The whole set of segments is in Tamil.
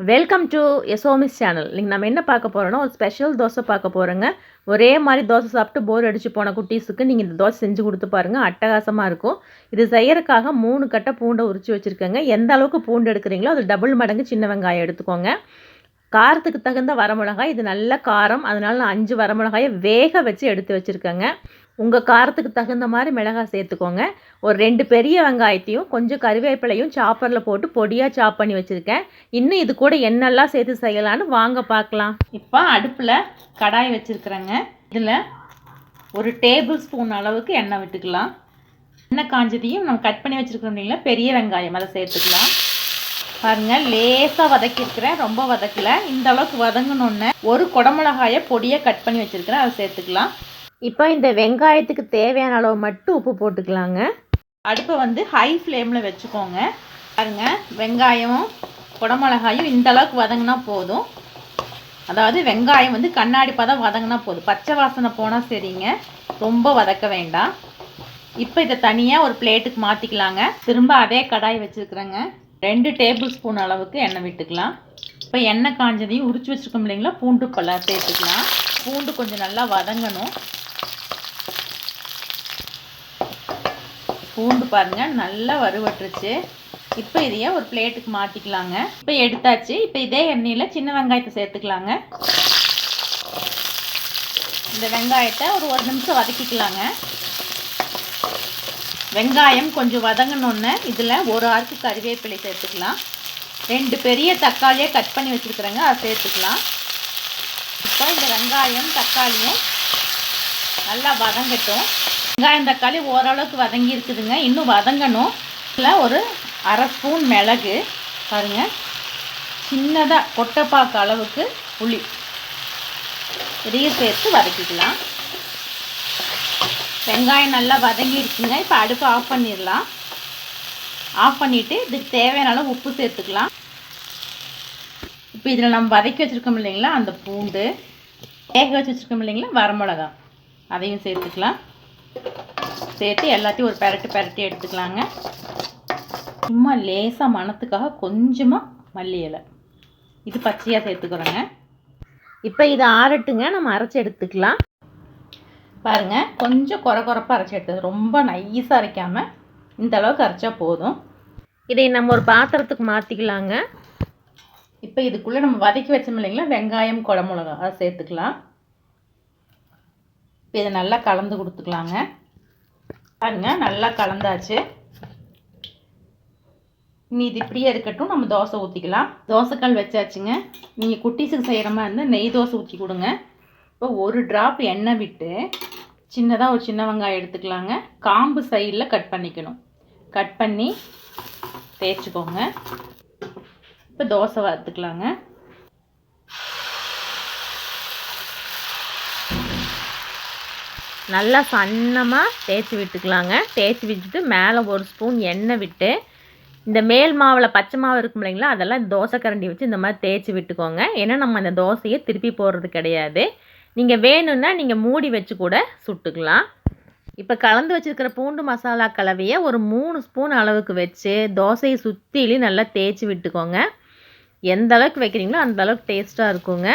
வெல்கம் டு எசோமிஸ் சேனல் இன்றைக்கி நம்ம என்ன பார்க்க போகிறோன்னா ஒரு ஸ்பெஷல் தோசை பார்க்க போகிறோங்க ஒரே மாதிரி தோசை சாப்பிட்டு போர் அடித்து போன குட்டீஸுக்கு நீங்கள் இந்த தோசை செஞ்சு கொடுத்து பாருங்கள் அட்டகாசமாக இருக்கும். இது செய்யறதுக்காக மூணு கட்டை பூண்டை உரிச்சு வச்சுருக்கேங்க. எந்த அளவுக்கு பூண்டு எடுக்கிறீங்களோ அது டபுள் மடங்கு சின்ன வெங்காயம் எடுத்துக்கோங்க. காரத்துக்கு தகுந்த வரமிளகாய் இது நல்ல காரம். அதனால நான் அஞ்சு வரமிளகாயை வேக வச்சு எடுத்து வச்சுருக்கேங்க. உங்கள் காரத்துக்கு தகுந்த மாதிரி மிளகாய் சேர்த்துக்கோங்க. ஒரு ரெண்டு பெரிய வெங்காயத்தையும் கொஞ்சம் கருவேப்பிலையும் சாப்பரில் போட்டு பொடியாக சாப் பண்ணி வச்சுருக்கேன். இன்னும் இது கூட என்னெல்லாம் சேர்த்து செய்யலான்னு வாங்க பார்க்கலாம். இப்போ அடுப்பில் கடாய் வச்சுருக்குறேங்க. இதில் ஒரு டேபிள் ஸ்பூன் அளவுக்கு எண்ணெய் விட்டுக்கலாம். எண்ணெய் காஞ்சதையும் நம்ம கட் பண்ணி வச்சுருக்கோம் இல்லைங்களா? பெரிய வெங்காயம் அதை சேர்த்துக்கலாம். பாருங்கள் லேசாக வதக்கியிருக்கிறேன். ரொம்ப வதக்கல. இந்த அளவுக்கு வதங்கணுன்னு ஒரு குடமிளகாயை பொடியாக கட் பண்ணி வச்சுருக்கிறேன். அதை சேர்த்துக்கலாம். இப்போ இந்த வெங்காயத்துக்கு தேவையான அளவு மட்டும் உப்பு போட்டுக்கலாங்க. அடுப்பை வந்து ஹை ஃப்ளேமில் வச்சுக்கோங்க. பாருங்க வெங்காயம் குடமிளகாயும் இந்த அளவுக்கு வதங்கினா போதும். அதாவது வெங்காயம் வந்து கண்ணாடி பதம் வதங்கினா போதும். பச்சை வாசனை போனால் சரிங்க. ரொம்ப வதக்க வேண்டாம். இப்போ இதை தனியாக ஒரு பிளேட்டுக்கு மாற்றிக்கலாங்க திரும்ப அதே கடாய் வச்சுருக்குறேங்க. ரெண்டு டேபிள் ஸ்பூன் அளவுக்கு எண்ணெய் விட்டுக்கலாம். இப்போ எண்ணெய் காஞ்சதையும் உரிச்சு வச்சுருக்கோம் இல்லைங்களா? பூண்டு பல சேர்த்துக்கலாம். பூண்டு கொஞ்சம் நல்லா வதங்கணும். பூண்டு பாருங்கள் நல்லா வறுவட்டுருச்சு. இப்போ இதையே ஒரு பிளேட்டுக்கு மாற்றிக்கலாங்க இப்போ எடுத்தாச்சு. இப்போ இதே எண்ணெயில் சின்ன வெங்காயத்தை சேர்த்துக்கலாங்க. இந்த வெங்காயத்தை ஒரு ஒரு நிமிஷம் வதக்கிக்கலாங்க. வெங்காயம் கொஞ்சம் வதங்கினோன்னு இதில் ஒரு ஆறுக்கு கறிவேப்பிலை சேர்த்துக்கலாம். ரெண்டு பெரிய தக்காளியை கட் பண்ணி வச்சுருக்குறேங்க. அதை சேர்த்துக்கலாம். இப்போ இந்த வெங்காயம் தக்காளியும் நல்லா வதங்கட்டும். வெங்காயம் தக்காளி ஓரளவுக்கு வதங்கி இருக்குதுங்க இன்னும் வதங்கணும். இல்லை ஒரு அரை ஸ்பூன் மிளகு. பாருங்கள் சின்னதாக கொட்டைப்பாக்கு அளவுக்கு புளி. இதையும் சேர்த்து வதக்கிக்கலாம். வெங்காயம் நல்லா வதங்கிடுச்சுங்க இப்போ அடுப்பு ஆஃப் பண்ணிடலாம். ஆஃப் பண்ணிவிட்டு இதுக்கு தேவையான அளவு உப்பு சேர்த்துக்கலாம். இப்போ இதில் நம்ம வதக்கி வச்சுருக்கோம் இல்லைங்களா? அந்த பூண்டு. வேக வச்சு வச்சுருக்கோம் இல்லைங்களா? வரமிளகா. அதையும் சேர்த்துக்கலாம். சேர்த்து எல்லாத்தையும் ஒரு பெரட்டு பெரட்டி எடுத்துக்கலாங்க. சும்மா லேசாக மணத்துக்காக கொஞ்சமாக மல்லி இலை. இது பச்சையாக சேர்த்துக்கிறோங்க. இப்போ இதை ஆறட்டுங்க நம்ம அரைச்சி எடுத்துக்கலாம். பாருங்கள் கொஞ்சம் குறை குறைப்பாக அரைச்சி எடுத்தது. ரொம்ப நைஸாக அரைக்காமல் இந்த அளவுக்கு அரைச்சா போதும். இதை நம்ம ஒரு பாத்திரத்துக்கு மாற்றிக்கலாங்க இப்போ இதுக்குள்ளே நம்ம வதக்கி வச்சோம் இல்லைங்களா? வெங்காயம் குடமிளகா அதை சேர்த்துக்கலாம். இப்போ இதை நல்லா கலந்து கொடுத்துக்கலாங்க. பாருங்க நல்லா கலந்தாச்சு. இனி இது இப்படியே இருக்கட்டும் நம்ம தோசை ஊற்றிக்கலாம் தோசைக்கல் வச்சாச்சுங்க. நீங்கள் குட்டீஸுக்கு செய்கிற மாதிரி இருந்தால் நெய் தோசை ஊற்றி கொடுங்க. இப்போ ஒரு ட்ராப் எண்ணெய் விட்டு சின்னதாக ஒரு சின்ன வெங்காயம் எடுத்துக்கலாங்க. காம்பு சைடில் கட் பண்ணிக்கணும். கட் பண்ணி தேய்ச்சிக்கோங்க. இப்போ தோசை வறுத்துக்கலாங்க. நல்லா சன்னமாக தேய்ச்சி விட்டுக்கலாங்க. தேய்ச்சி விட்டுட்டு மேலே ஒரு ஸ்பூன் எண்ணெய் விட்டு இந்த மேல் மாவில் பச்சை மாவு இருக்கும் இல்லைங்களா அதெல்லாம் தோசை கரண்டி வச்சு இந்த மாதிரி தேய்ச்சி விட்டுக்கோங்க. ஏன்னா நம்ம அந்த தோசையை திருப்பி போடுறது கிடையாது. நீங்கள் வேணும்னா நீங்கள் மூடி வச்சு கூட சுட்டுக்கலாம். இப்போ கலந்து வச்சுருக்கிற பூண்டு மசாலா கலவையை ஒரு மூணு ஸ்பூன் அளவுக்கு வச்சு தோசையை சுற்றிலையும் நல்லா தேய்ச்சி விட்டுக்கோங்க. எந்த அளவுக்கு வைக்கிறீங்களோ அந்த அளவுக்கு டேஸ்ட்டாக இருக்குங்க.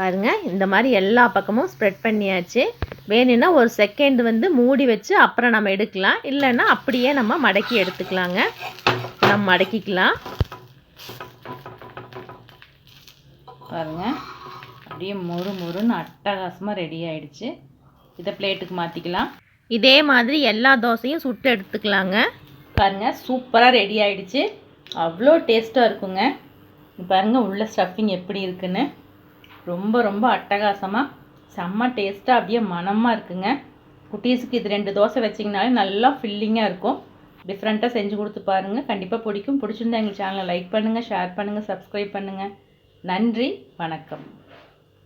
பாருங்கள் இந்த மாதிரி எல்லா பக்கமும் ஸ்ப்ரெட் பண்ணியாச்சு. வேணும்னா ஒரு செகண்ட் வந்து மூடி வச்சு அப்புறம் நம்ம எடுக்கலாம். இல்லைன்னா அப்படியே நம்ம மடக்கி எடுத்துக்கலாங்க. நம்ம மடக்கிக்கலாம். பாருங்கள் அப்படியே மொறு மொறுன்னு அட்டகாசமாக ரெடி ஆயிடுச்சு. இதை பிளேட்டுக்கு மாற்றிக்கலாம் இதே மாதிரி எல்லா தோசையும் சுட்டு எடுத்துக்கலாங்க. பாருங்கள் சூப்பராக ரெடி ஆயிடுச்சு. அவ்வளோ டேஸ்ட்டாக இருக்குங்க. பாருங்கள் உள்ள ஸ்டஃபிங் எப்படி இருக்குன்னு. ரொம்ப ரொம்ப அட்டகாசமாக செம்ம டேஸ்ட்டாக அப்படியே மனமாக இருக்குங்க. குட்டீஸுக்கு இது ரெண்டு தோசை வச்சிங்கனாலே நல்லா ஃபில்லிங்காக இருக்கும். டிஃப்ரெண்ட்டாக செஞ்சு கொடுத்து பாருங்கள் கண்டிப்பாக பிடிக்கும். பிடிச்சிருந்தா எங்கள் சேனலை லைக் பண்ணுங்கள் ஷேர் பண்ணுங்கள் சப்ஸ்கிரைப் பண்ணுங்கள் நன்றி வணக்கம்.